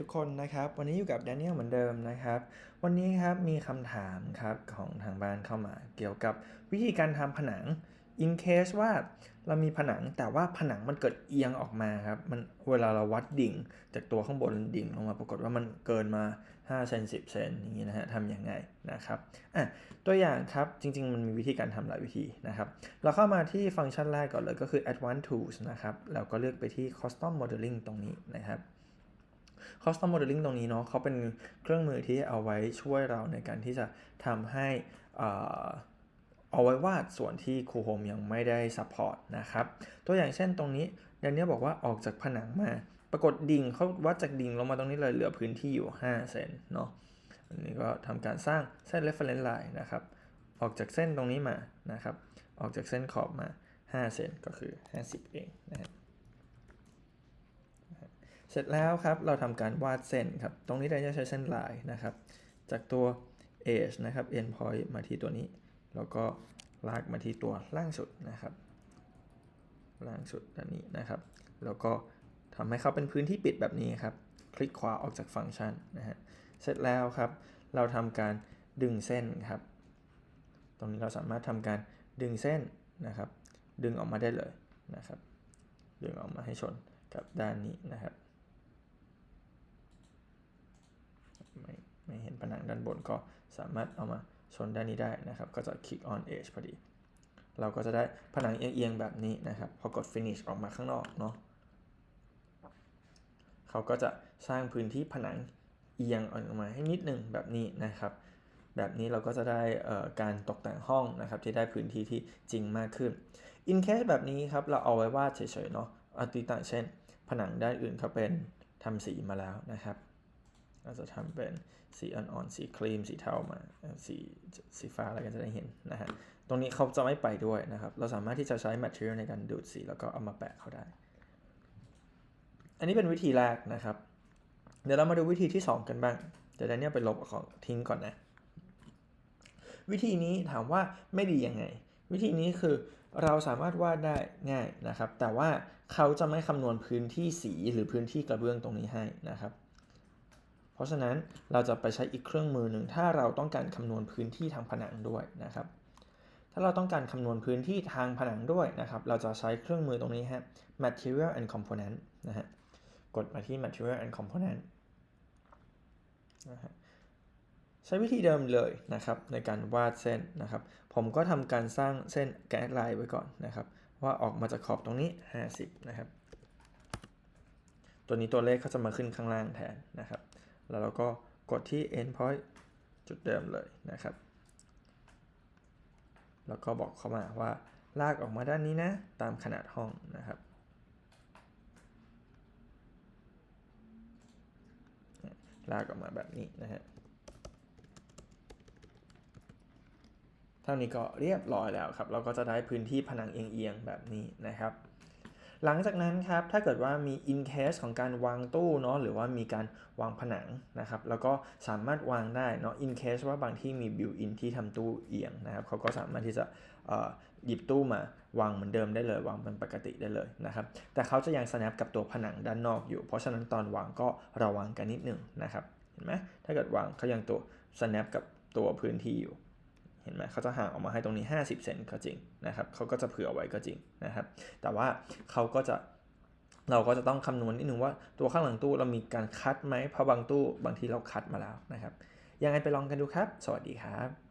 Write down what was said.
ทุกคนนะครับวันนี้อยู่กับแดเนียลเหมือนเดิมนะครับ วันนี้ครับมีคำถามครับของทางบ้านเข้ามา เกี่ยวกับวิธีการทำผนัง in case ว่าเรามีผนังแต่ว่าผนังมันเกิดเอียงออกมาครับมันเวลาเราวัดดิ่ง จากตัวข้างบนดิ่งลงมาปรากฏว่ามันเกินมา5เซน10เซนอย่างนี้นะฮะทำยังไงนะครับอะตัวอย่างครับจริง ๆ มันมีวิธีการทำหลายวิธีนะครับ เราเข้ามาที่ฟังก์ชันแรกก่อนเลยก็คือ advanced tools นะครับแล้วก็เลือกไปที่ custom modeling ตรงนี้นะครับ custom modeling ตรงนี้เนาะเขาเป็นเครื่องมือที่เอาไว้ช่วยเราในการที่จะทำให้อ่าเอาไว้วาดส่วนที่ครูโฮมยังไม่ได้ support นะครับ ตัวอย่างเช่นตรงนี้แดเนียลบอกว่าออกจากผนังมา ปรากฏดิ่งเขาวัดจากดิ่งลงมาตรงนี้เลยเหลือพื้นที่อยู่ 5 เซนเนาะอันนี้ก็ทำการสร้างเส้น reference line นะครับ ออกจากเส้นตรงนี้มานะครับ ออกจากเส้นขอบมา 5 เซนก็คือ 50 เองนะครับ สร็จแล้วครับเราทำการวาดเส้นครับ ตรงนี้เราจะใช้เส้นลายนะครับ จากตัว edge นะครับ end point มาที่ตัวนี้ แล้วก็ลากมาที่ตัวล่างสุดนะครับ ล่างสุดด้านนี้นะครับ แล้วก็ทำให้เขาเป็นพื้นที่ปิดแบบนี้ครับ คลิกขวาออกจากฟังก์ชันนะฮะ เสร็จแล้วครับ เราทำการดึงเส้นครับ ตรงนี้เราสามารถทำการดึงเส้นนะครับ ดึงออกมาได้เลยนะครับ ดึงออกมาให้ชนกับด้านนี้นะครับ ไม่ไม่เห็นผนังด้าน บนก็สามารถเอามาชนด้านนี้ได้นะครับ ก็จะ click on edge พอดี เราก็จะได้ผนังเอียงๆแบบนี้นะครับ พอกด finish ออกมาข้างนอกเนาะเขาก็จะสร้างพื้นที่ผนังเอียงออกมาให้นิดนึงแบบนี้นะครับ แบบนี้เราก็จะได้การตกแต่งห้องนะครับ ที่ได้พื้นที่ที่จริงมากขึ้น in case แบบนี้ครับ เราเอาไว้วาดเฉยๆเนาะอาทิตย์เช่น ผนังด้านอื่นเขาเป็นทำสีมาแล้วนะครับ เราจะทำเป็นสีอ่อนๆ สีครีม สีเทามา สีสีฟ้าอะไรกันจะได้เห็นนะฮะ ตรงนี้เขาจะไม่ไปด้วยนะครับ เราสามารถที่จะใช้ material ในการดูดสี แล้วก็เอามาแปะเขาได้ อันนี้เป็นวิธีแรกนะครับ เดี๋ยวเรามาดูวิธีที่ 2 กันบ้าง เดี๋ยวเนี่ยไปลบของทิ้งก่อนนะ วิธีนี้ถามว่าไม่ดียังไง วิธีนี้คือเราสามารถวาดได้ง่ายนะครับ แต่ว่าเขาจะไม่คำนวณพื้นที่สีหรือพื้นที่กระเบื้องตรงนี้ให้นะครับ เพราะฉะนั้นเราจะไปใช้อีกเครื่องมือหนึ่งถ้าเราต้องการคำนวณพื้นที่ทางผนังด้วยนะครับ ถ้าเราต้องการคำนวณพื้นที่ทางผนังด้วยนะครับ เราจะใช้เครื่องมือตรงนี้ฮะ material and component นะฮะ กดมาที่ material and component นะฮะใช้วิธีเดิมเลยนะครับในการวาดเส้นนะครับ ผมก็ทำการสร้างเส้นแกนไลน์ไว้ก่อนนะครับ ว่าออกมาจากขอบตรงนี้ 50 นะครับ ตัวนี้ตัวเลขเขาจะมาขึ้นข้างล่างแทนนะครับ แล้วเราก็กดที่ end point จุดเดิมเลยนะครับ แล้วก็บอกเข้ามาว่าลากออกมาด้านนี้นะ ตามขนาดห้องนะครับ ลากออกมาแบบนี้นะฮะเท่านี้ก็เรียบร้อยแล้วครับ เราก็จะได้พื้นที่ผนังเอียงๆแบบนี้นะครับ หลังจากนั้นครับถ้าเกิดว่ามี in case ของการวางตู้เนาะหรือว่ามีการวางผนังนะครับแล้วก็สามารถวางได้เนาะ in case ว่าบางที่มี built in ที่ทำตู้เอียงนะครับเขาก็สามารถที่จะหยิบตู้มาวางเหมือนเดิมได้เลยวางเป็นปกติได้เลยนะครับแต่เขาจะยัง snap กับตัวผนังด้านนอกอยู่ เพราะฉะนั้นตอนวางก็ระวังกันนิดนึงนะครับเห็นไหมถ้าเกิดวางเขายังตัว snap กับตัวพื้นที่อยู่ เห็นไหมเขาจะห่างออกมาให้ตรงนี้ 50 เซนก็จริงนะครับเขาก็จะเผื่อไว้ก็จริงนะครับ แต่ว่าเขาก็จะเราก็จะต้องคำนวณนิดนึงว่าตัวข้างหลังตู้เรามีการคัดไหมเพราะบางตู้บางทีเราคัดมาแล้วนะครับยังไงไปลองกันดูครับ สวัสดีครับ